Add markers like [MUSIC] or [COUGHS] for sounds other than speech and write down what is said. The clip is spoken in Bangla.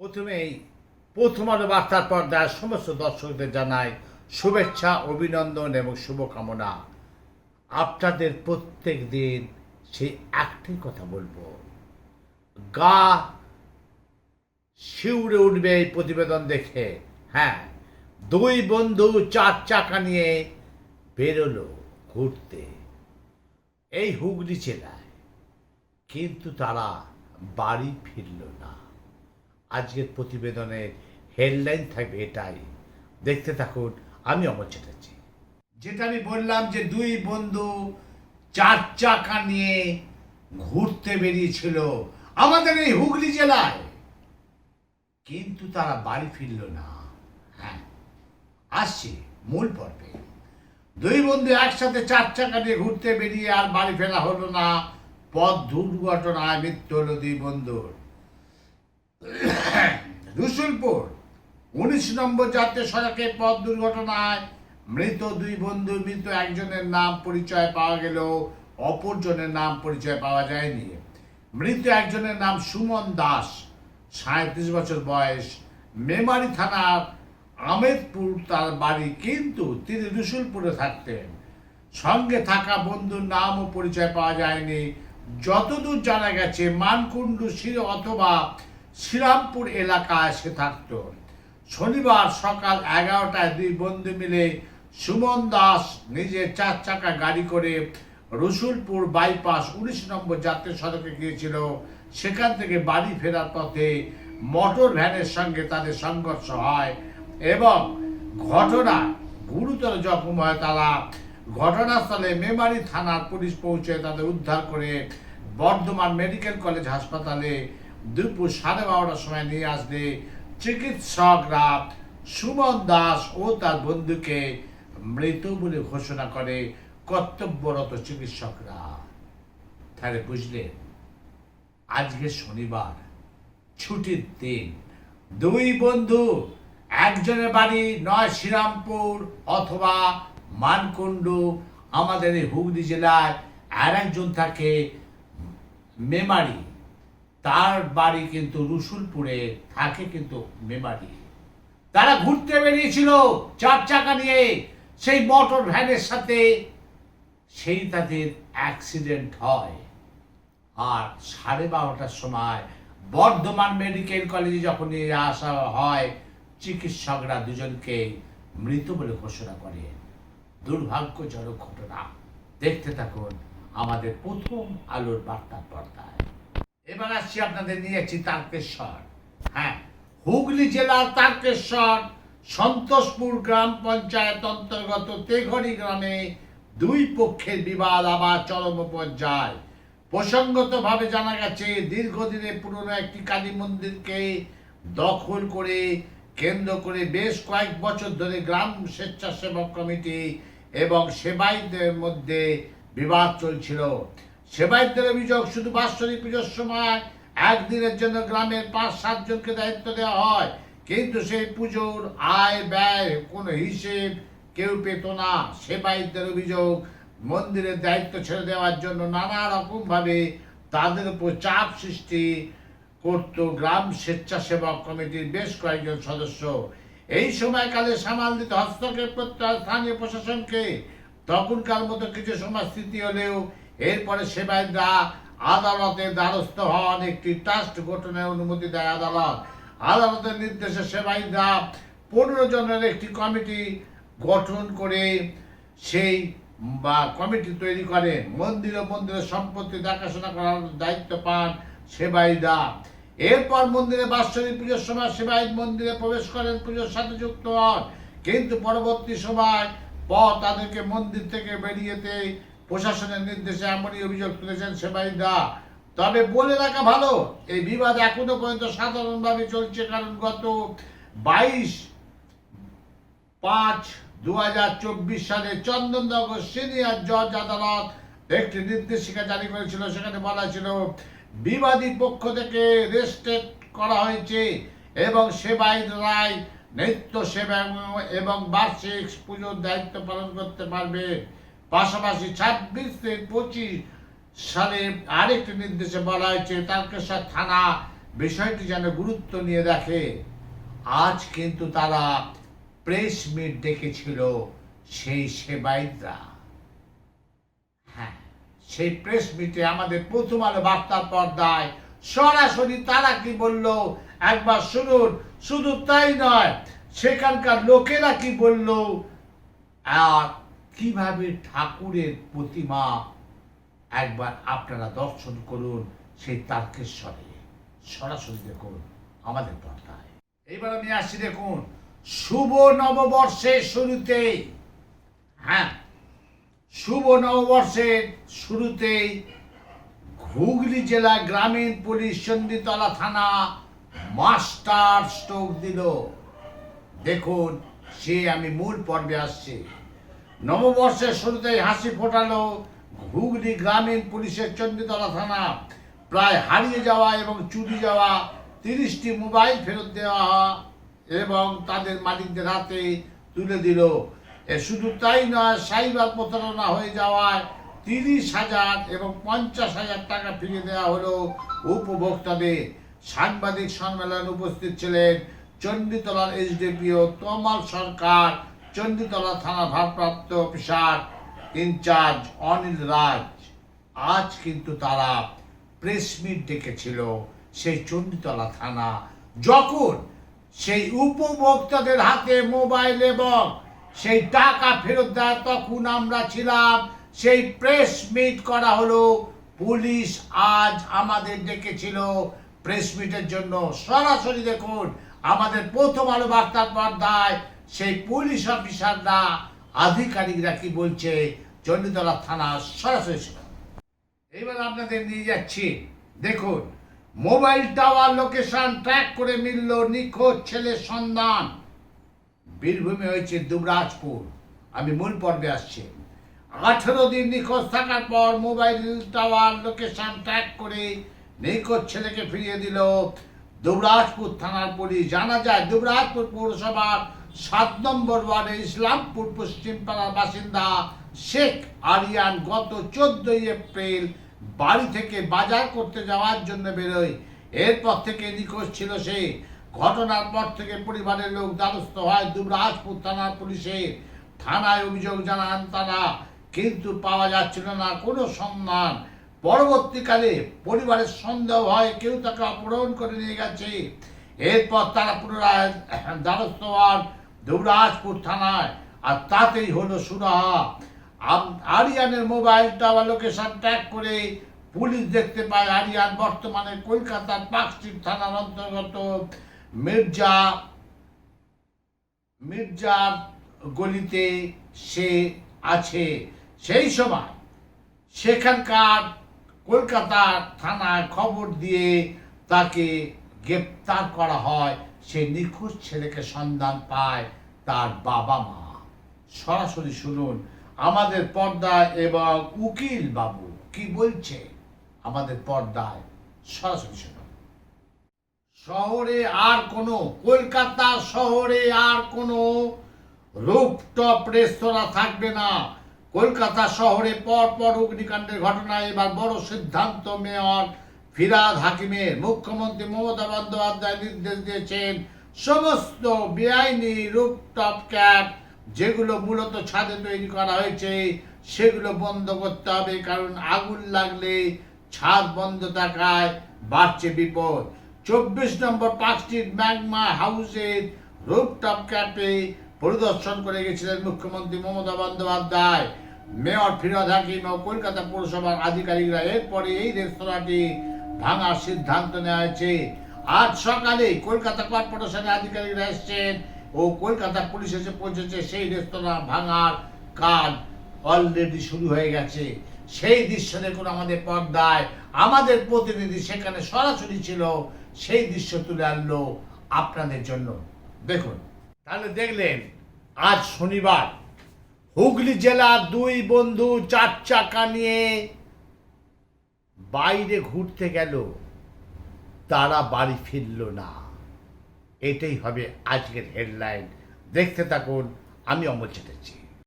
প্রথমেই প্রথম আলো বার্তার পর্দায় সমস্ত দর্শকদের জানাই শুভেচ্ছা, অভিনন্দন এবং শুভকামনা। আপনাদের প্রত্যেক দিন সেই একটাই কথা বলব। গা শিউরে উঠবে এই প্রতিবেদন দেখে। হ্যাঁ দুই বন্ধু চার চাকা নিয়ে বেরোলো ঘুরতে। এই হুগলি জেলায়। কিন্তু তারা বাড়ি ফিরল না। আজকের প্রতিবেদনের হেডলাইন থাকবে এটাই। দেখতে থাকুন, আমি অমর চ্যাটার্জি। যেটা আমি বললাম যে দুই বন্ধু চার চাকা নিয়ে ঘুরতে বেরিয়েছিল আমাদের এই হুগলি জেলায়। কিন্তু তারা বাড়ি ফিরল না। হ্যাঁ আসছে মূল পর্বে। দুই বন্ধু একসাথে চার চাকা নিয়ে ঘুরতে বেরিয়ে আর বাড়ি ফেরা হলো না। পথ দুর্ঘটনায় মৃত্যু হলো দুই বন্ধুর। [COUGHS] রসুলপুর, উনিশ নম্বর জাতীয় সড়কে পথ দুর্ঘটনায় মৃত দুই বন্ধু, মৃত একজনের নাম পরিচয় পাওয়া গেল অপরজনের নাম পরিচয় পাওয়া যায়নি। মৃত একজনের নাম সুমন দাস সাঁত্রিশ বছর বয়স, মেমারি থানার আমেদপুর তার বাড়ি, কিন্তু তিনি রসুলপুরে থাকতেন। সঙ্গে থাকা বন্ধুর নাম ও পরিচয় পাওয়া যায়নি। যতদূর জানা গেছে, মানকুণ্ডু শির অথবা শ্রীরামপুর এলাকায় সে থাকত। শনিবার সকাল এগারোটায় দুই বন্ধু মিলে সুমন দাস নিজের চার চাকা গাড়ি করে রসুলপুর বাইপাস উনিশ নম্বর জাতীয় সড়কে গিয়েছিল। সেখান থেকে বাড়ি ফেরার পথে মোটর ভ্যানের সঙ্গে তাদের সংঘর্ষ হয় এবং ঘটনা গুরুতর জখম হয় তারা। ঘটনাস্থলে মেমারি থানার পুলিশ পৌঁছে তাদের উদ্ধার করে বর্ধমান মেডিকেল কলেজ হাসপাতালে দুপুর সাড়ে বারোটার সময় নিয়ে আসলে চিকিৎসকরা সুমন দাস ও তার বন্ধুকে মৃত বলে ঘোষণা করে কর্তব্যরত চিকিৎসকরা। তাহলে বুঝলেন, আজকে শনিবার, ছুটির দিন। দুই বন্ধু, একজনের বাড়ি নয় শ্রীরামপুর অথবা মানকুণ্ড, আমাদের এই হুগলি জেলায়, আর একজন থাকে মেমারি। তার বাড়ি কিন্তু রসুলপুরে থাকে কিন্তু মেমারি। তারা ঘুরতে বেরিয়েছিল চার চাকা নিয়ে সেই মোটর ভ্যানের সাথে। সেই তাদের অ্যাক্সিডেন্ট হয়। আর সাড়ে বারোটার সময় বর্ধমান মেডিকেল কলেজে যখন নিয়ে আসা হয়, চিকিৎসকরা দুজনকে মৃত বলে ঘোষণা করে। দুর্ভাগ্যজনক ঘটনা। দেখতে থাকুন আমাদের প্রথম আলোর বার্তা পর্দায়। এবার আসছি আপনাদের নিয়ে যাচ্ছি তারকেশ্বর। হ্যাঁ হুগলি জেলার তারকেশ্বর, সন্তোষপুর গ্রাম পঞ্চায়েত অন্তর্গত তেঘরি গ্রামে দুই পক্ষের বিবাদ আবার চরম পর্যায়ে। প্রসঙ্গতভাবে জানা গেছে দীর্ঘদিনে পুরনো একটি কালী মন্দিরকে দখল করে কেন্দ্র করে বেশ কয়েক বছর ধরে গ্রাম স্বেচ্ছাসেবক কমিটি এবং সেবাইদের মধ্যে বিবাদ চলছিল। সেবাইদের অভিযোগ শুধু বাৎসরিক পুজোর সময় একদিনের জন্য গ্রামের পাঁচ সাতজনকে দায়িত্ব দেওয়া হয়। কিন্তু সেই পুজোর আয় ব্যয় কোনো হিসেব কেউ পেত না। সেবাইদের অভিযোগ, মন্দিরের দায়িত্ব ছেড়ে দেওয়ার জন্য নানা রকম ভাবে তাদের উপর চাপ সৃষ্টি করত গ্রাম স্বেচ্ছাসেবক কমিটির বেশ কয়েকজন সদস্য। এই সময়কালে সামাল দিতে হস্তক্ষেপ করতে স্থানীয় প্রশাসনকে। তখনকার মতো কিছু সময় স্থিতি হলেও এরপরে সেবায়তরা আদালতের দ্বারস্থ হন, একটি ট্রাস্ট গঠনের অনুমতি দেয় আদালত। আদালতের নির্দেশে সেবায়তরা পনেরো জনের একটি কমিটি গঠন করে সেই, বা কমিটি তৈরি করে। মন্দির ও মন্দিরের সম্পত্তি দেখাশোনা করার দায়িত্ব পান সেবাইদা এরপর মন্দিরে বাৎসরিক পুজোর সময় সেবাইদ মন্দিরে প্রবেশ করেন, পুজোর সাথে যুক্ত হন। কিন্তু পরবর্তী সময় পর তাদেরকে মন্দির থেকে বেরিয়েতে প্রশাসনের নির্দেশে এমনই অভিযোগ তুলেছেন সেবাইদা। তবে বলে রাখা ভালো, এই বিবাদ এখনও পর্যন্ত সাধারণভাবে চলছে কারণ গত বাইশ পাঁচ দু সালে চন্দননগর সিনিয়র জজ আদালত একটি নির্দেশিকা জারি করেছিল, সেখানে বলা ছিল, বিবাদী পক্ষ থেকে রেস্টেড করা হয়েছে এবং সেবাই রায় নৃত্য সেবা এবং বার্ষিক পুজোর দায়িত্ব পালন করতে পারবে। পাশাপাশি ছাব্বিশ থেকে পঁচিশ সালে আরেকটি নির্দেশে বলা হয়েছে তারকেশ্বর থানা বিষয়টি যেন গুরুত্ব নিয়ে দেখে। আজ কিন্তু তারা প্রেস মিট ডেকেছিল সেই সেবাইতরা হ্যাঁ সেই প্রেস মিটে আমাদের প্রথম আলো বার্তার পর্দায় সরাসরি তারা কি বলল? একবার শুনুন, শুধু তাই নয়, সেখানকার লোকেরা কি বলল? আর কীভাবে ঠাকুরের প্রতিমা একবার আপনারা দর্শন করুন, সেই তারকেশ্বরে। সরাসরি দেখুন আমাদের পর্দায়। এবার আমি আসছি দেখুন, শুভ নববর্ষের শুরুতেই। হ্যাঁ শুভ নববর্ষের শুরুতেই হুগলি জেলা গ্রামীণ পুলিশ সন্ধিতলা থানা মাস্টার স্ট্রোক দিল। দেখুন, সে আমি মূল পর্বে আসছি। নববর্ষের শুরুতেই হাসি ফোটালো হুগলি গ্রামীণ পুলিশের চণ্ডীতলা থানা। প্রায় হারিয়ে যাওয়া এবং চুরি যাওয়া তিরিশটি মোবাইল ফেরত দেওয়া এবং তাদের মালিকদের হাতে তুলে দিল। এ শুধু তাই নয়, সাইবার প্রতারণা হয়ে যাওয়ায় তিরিশ হাজার এবং পঞ্চাশ হাজার টাকা ফিরিয়ে দেওয়া হলো উপভোক্তাদের। সাংবাদিক সম্মেলন উপস্থিত ছিলেন চণ্ডীতলার এসডিপিও তমাল সরকার। চণ্ডীতলা থানা ভারপ্রাপ্ত অফিসার ইনচার্জ অনিল রাজ। আজ কিন্তু তারা প্রেস মিট ডেকেছিল সেই চণ্ডীতলা থানা, যখন সেই উপভোক্তাদের হাতে মোবাইল এবং সেই টাকা ফেরত দেয়, তখন আমরা ছিলাম, সেই প্রেস মিট করা হলো। পুলিশ আজ আমাদের ডেকেছিল প্রেস মিটের জন্য। সরাসরি দেখুন, আমাদের প্রথম আলো বার্তার পর্দায় সেই পুলিশ অফিসাররা আধিকারিকরা কি বলছে, চণ্ডীতলা থানা সরাসরি। এবার আপনাদের নিয়ে যাচ্ছি। দেখুন, মোবাইল টাওয়ার লোকেশন ট্র্যাক করে মিলল নিখোঁজ ছেলের সন্ধান। বীরভূমে হয়েছে দুবরাজপুর। আমি মূল পর্বে আসছি। আঠেরো দিন নিখোঁজ থাকার পর মোবাইল টাওয়ার লোকেশন ট্র্যাক করে নিখোঁজ ছেলেকে ফিরিয়ে দিল দুবরাজপুর থানার পুলিশ। জানা যায়, দুবরাজপুর পৌরসভার সাত নম্বর ওয়ার্ডে ইসলামপুর পশ্চিম পাড়ার বাসিন্দা শেখ আরিয়ান গত চোদ্দই এপ্রিল বাড়ি থেকে বাজার করতে যাওয়ার জন্য বেরোয়। এরপর থেকে নিখোঁজ ছিল সে। ঘটনার পর থেকে পরিবারের লোক দ্বারস্থ হয় দুবরাজপুর থানার পুলিশের থানায় অভিযোগ জানান তারা, কিন্তু পাওয়া যাচ্ছিল না কোনো সন্ধান। পরবর্তীকালে পরিবারের সন্দেহ হয়, কেউ তাকে অপহরণ করে নিয়ে গেছে। এরপর তারা পুনরায় দ্বারস্থ হন দুবরাজপুর থানায়, আর তাতেই হলো সুরাহা। আরিয়ানের মোবাইল টাওয়ার লোকেশন ট্র্যাক করে পুলিশ দেখতে পায় আরিয়ান বর্তমানে কলকাতার পার্কস্ট্রিট থানার অন্তর্গত মির্জা, মির্জার গলিতে সে আছে। সেই সময় সেখানকার কলকাতা থানায় খবর দিয়ে তাকে গ্রেপ্তার করা হয়। সে নিখোঁজ ছেলেকে সন্ধান পায় তার বাবা মা। সরাসরি শুনুন, আমাদের পর্দায় এবং উকিল বাবু কি বলছে? আমাদের পর্দায়, সরাসরি শুনুন। শহরে আর কোনো, কলকাতা শহরে আর কোনো রুপটপ রেস্তোরাঁ থাকবে না। কলকাতা শহরে পর পর অগ্নিকাণ্ডের ঘটনায় এবার বড় সিদ্ধান্ত মেয়র ফিরাদ হাকিমের মুখ্যমন্ত্রী মমতা বন্দ্যোপাধ্যায় নির্দেশ দিয়েছেন, সমস্ত বেআইনি রুপটপ ক্যাপ যেগুলো মূলত ছাদে তৈরি করা হয়েছে, সেগুলো বন্ধ করতে হবে কারণ আগুন লাগলে ছাদ বন্ধ থাকায় বাড়ছে বিপদ। চব্বিশ নম্বর পার্ক ম্যাগমা হাউসের রুপটপ ক্যাপে পরিদর্শন করে গেছিলেন মুখ্যমন্ত্রী মমতা বন্দ্যোপাধ্যায়। মেয়র ফিরোজ হাকিম ও কলকাতা পৌরসভার আধিকারিকরা এরপরে এই রেস্তোরাঁটি ভাঙার সিদ্ধান্ত নেওয়া হয়েছে আজ সকালে কলকাতা কর্পোরেশনের আধিকারিকরা এসছেন ও কলকাতা পুলিশ এসে পৌঁছেছে, সেই রেস্তোরাঁ ভাঙার কাজ অলরেডি শুরু হয়ে গেছে। সেই দৃশ্য দেখুন আমাদের পর্দায়। আমাদের প্রতিনিধি সেখানে সরাসরি ছিল, সেই দৃশ্য তুলে আনলো আপনাদের জন্য। দেখুন, তাহলে দেখলেন, আজ শনিবার হুগলি জেলার দুই বন্ধু চার চাকা নিয়ে বাইরে ঘুরতে গেল, তারা বাড়ি ফিরল না। এটাই হবে আজকের হেডলাইন দেখতে থাকুন, আমি অমর চ্যাটার্জি।